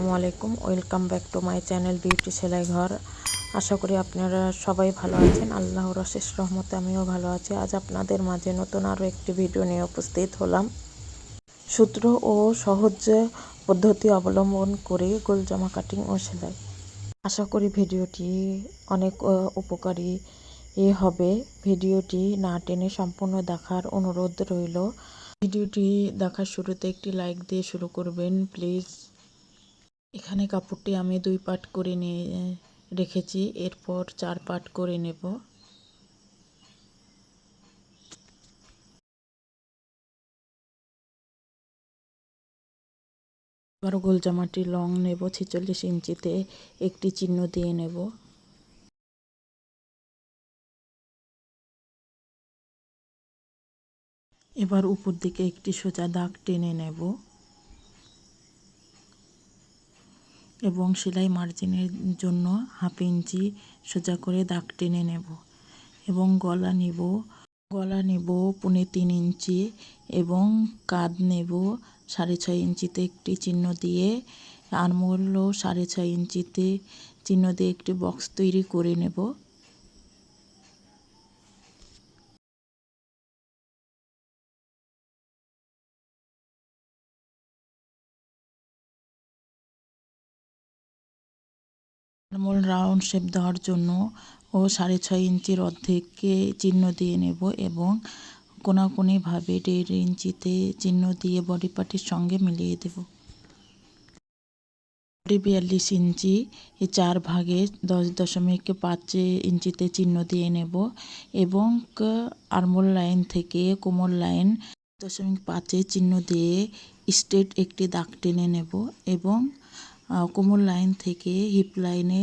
আসসালামু আলাইকুম। Welcome back to my channel beauty সেলাই ঘর আশা করি আপনারা সবাই ভালো আছেন। আল্লাহর অশেষ রহমতে আমিও ভালো আছি। আজ আপনাদের মাঝে নতুন আরও একটি ভিডিও নিয়ে উপস্থিত হলাম। সূত্র ও সহজ পদ্ধতি অবলম্বন করে গোল জামা কাটিং ও সেলাই। আশা করি ভিডিওটি অনেক উপকারী হবে। ভিডিওটি না টেনে সম্পূর্ণ দেখার অনুরোধ রইল। ভিডিওটি দেখার শুরুতে একটি লাইক দিয়ে শুরু করবেন। প্লিজ এখানে কাপড়টি আমি দুই পাট করে নিয়ে রেখেছি। এরপর চার পাট করে নেব। এবার গোল জামাটি লং নেব, ছেচল্লিশ ইঞ্চিতে একটি চিহ্ন দিয়ে নেব। এবার উপর দিকে একটি সোজা দাগ টেনে নেব। এবং সেলাই মার্জিনের জন্য হাফ ইঞ্চি সোজা করে দাগ টেনে নেব এবং গলা নেব গলা নেব পুনে তিন ইঞ্চি এবং কাঁধ নেব সাড়ে ছয় ইঞ্চিতে একটি চিহ্ন দিয়ে আরমোলও সাড়ে ছয় ইঞ্চিতে চিহ্ন দিয়ে একটি বক্স তৈরি করে নেব। নর্মাল রাউন্ড শেপ দেওয়ার জন্য ও সাড়ে ছয় ইঞ্চির অর্ধেককে চিহ্ন দিয়ে নেব এবং কোনাকুনিভাবে দেড় ইঞ্চিতে চিহ্ন দিয়ে বডি পার্টির সঙ্গে মিলিয়ে দেব। বডি বিয়াল্লিশ ইঞ্চি চার ভাগে দশ দশমিক পাঁচ ইঞ্চিতে চিহ্ন দিয়ে নেব এবং আরমোল লাইন থেকে কোমর লাইন দশমিক পাঁচে চিহ্ন দিয়ে স্ট্রেট একটি দাগ টেনে নেব এবং কোমর লাইন থেকে হিপ লাইনে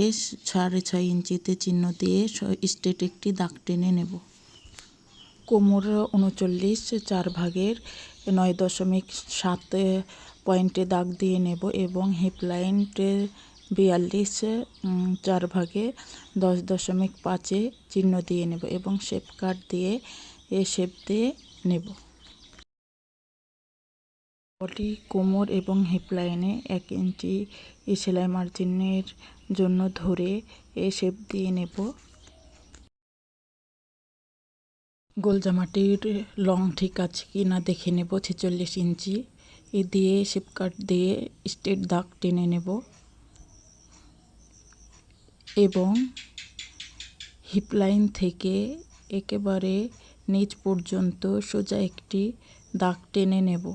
এ সাড়ে ছয় ইঞ্চিতে চিহ্ন দিয়ে স্ট্রেট একটি দাগ টেনে নেব। কোমর উনচল্লিশ চার ভাগের নয় দশমিক সাত পয়েন্টে দাগ দিয়ে নেব এবং হিপ লাইনটে বিয়াল্লিশ চার ভাগে দশ দশমিক পাঁচে চিহ্ন দিয়ে নেব এবং শেপ কাট দিয়ে এ শেপ দিয়ে নেব। বডি কোমর এবং হিপ লাইনে এক ইঞ্চি সেলাই মার্জিনের জন্য ধরে এ শেপ দিয়ে নেব। গোল জামাটির লং ঠিক আছে কি না দেখে নেব, ছেচল্লিশ ইঞ্চি। এ দিয়ে শেপ কাট দিয়ে স্ট্রেট দাগ টেনে নেব। এবং হিপ লাইন থেকে একেবারে নিচ পর্যন্ত সোজা একটি দাগ টেনে নেব।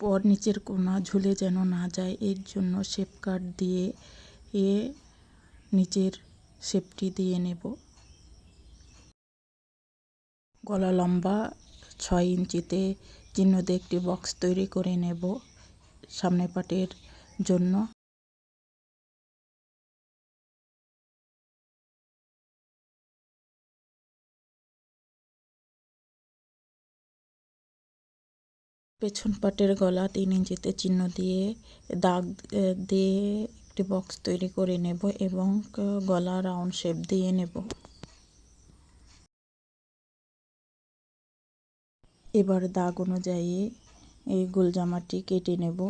পর নিচের কোনা ঝুলে যেন না যায়, এর জন্য শেপ কাট দিয়ে এ নিচের শেপটি দিয়ে নেব। গলা লম্বা, ছয় ইঞ্চিতে চিহ্ন দিয়ে একটি বক্স তৈরি করে নেব সামনে পাটের জন্য। পেছন পাটের গলা তিন ইঞ্চিতে চিহ্ন দিয়ে দাগ দিয়ে একটি বক্স তৈরি করে নেব এবং গলা রাউন্ড শেপ দিয়ে নেব। এবার দাগ অনুযায়ী এই গোলজামাটি কেটে নেব।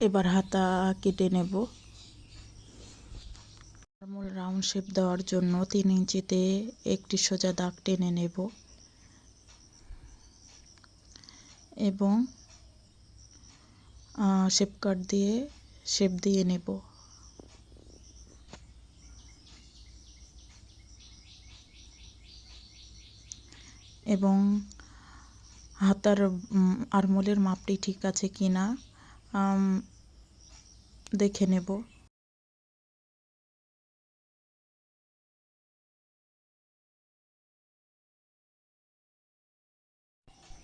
এবার হাতা কেটে নেব। নর্মাল রাউন্ড শেপ দেওয়ার জন্য তিন ইঞ্চিতে একটি সোজা দাগ টেনে নেব। এবং শেপ কাট দিয়ে শেপ দিয়ে নেব। এবং, হাতার আরমোলের মাপটি ঠিক আছে কিনা দেখে নেব।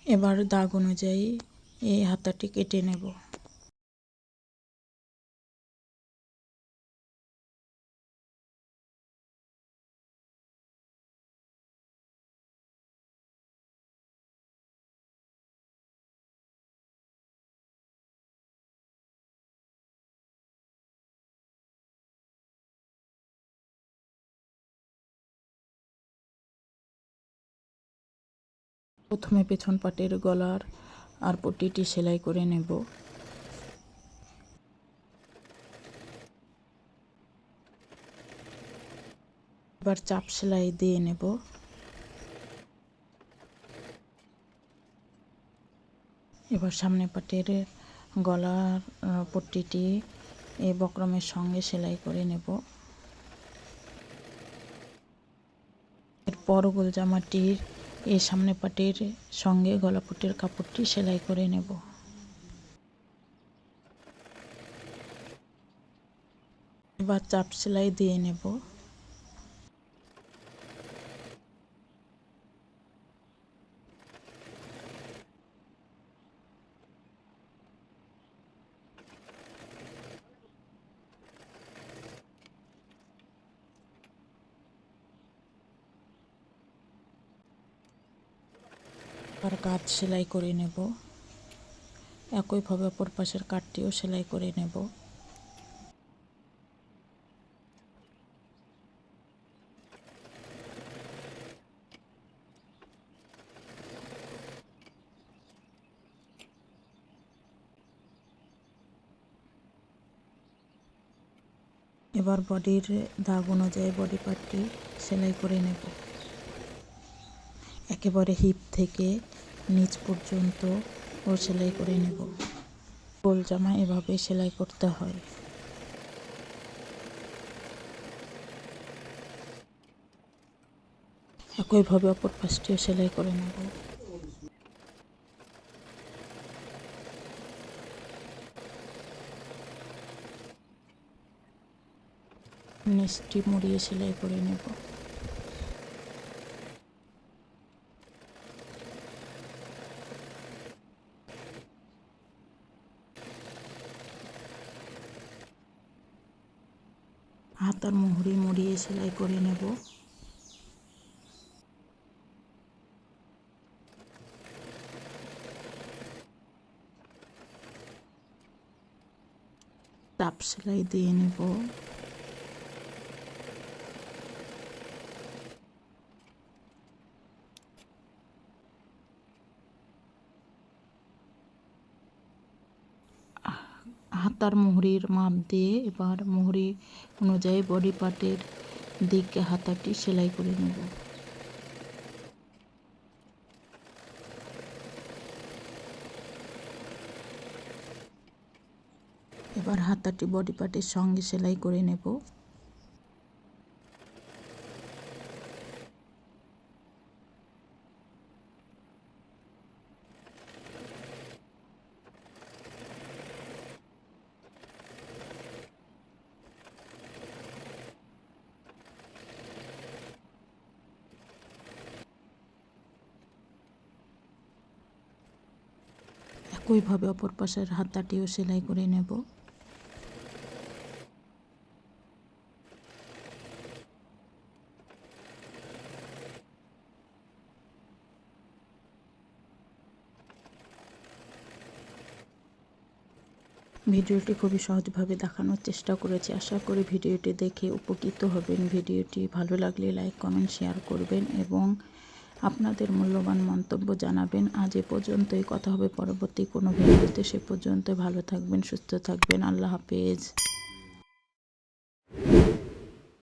এবার দাগ অনুযায়ী এই হাতাটি কেটে নেব। প্রথমে পেছন পাটের গলার আর পট্টিটি সেলাই করে নেব। এবার চাপ সেলাই দিয়ে নেব। এবার সামনে পাটের গলার পট্টিটি এই বক্রমের সঙ্গে সেলাই করে নেব। এরপর গোল জামাটির এই সামনে পাটির সঙ্গে গলাপুটের কাপড়টি সেলাই করে নেব। এবার চাপ সেলাই দিয়ে নেব। আর কাজ সেলাই করে নেব। একইভাবে অপর পাশের কাঠটিও সেলাই করে নেব। এবার বডির দাগ অনুযায়ী বডি পার্টটি সেলাই করে নেব। একেবারে হিপ থেকে নিচ পর্যন্ত ও সেলাই করে নেব। গোল জামা এভাবে সেলাই করতে হয়। একইভাবে অপর পাশটিও সেলাই করে নেব। নিচটি মুড়িয়ে সেলাই করে নেব। হাতার মুহুরি মুড়িয়ে সেলাই করে নেব। তাপ সেলাই দিয়ে নেব। হাতার মুহুরির মাপ দিয়ে এবার মুহুরি অনুযায়ী বডি পার্টের দিকে হাতাটি সেলাই করে নেব। এবার হাতাটি বডি পার্টের সঙ্গে সেলাই করে নেব। একইভাবে অপর পাশের হাতাটিও সেলাই করে নেব। ভিডিওটি খুবই সহজভাবে দেখানোর চেষ্টা করেছি। আশা করি ভিডিওটি দেখে উপকৃত হবেন। ভিডিওটি ভালো লাগলে লাইক, কমেন্ট, শেয়ার করবেন এবং আপনাদের মূল্যবান মন্তব্য জানাবেন। আজ এ পর্যন্তই। কথা হবে পরবর্তী কোনো ভিডিওতে। সে পর্যন্ত ভালো থাকবেন, সুস্থ থাকবেন। আল্লাহ হাফেজ।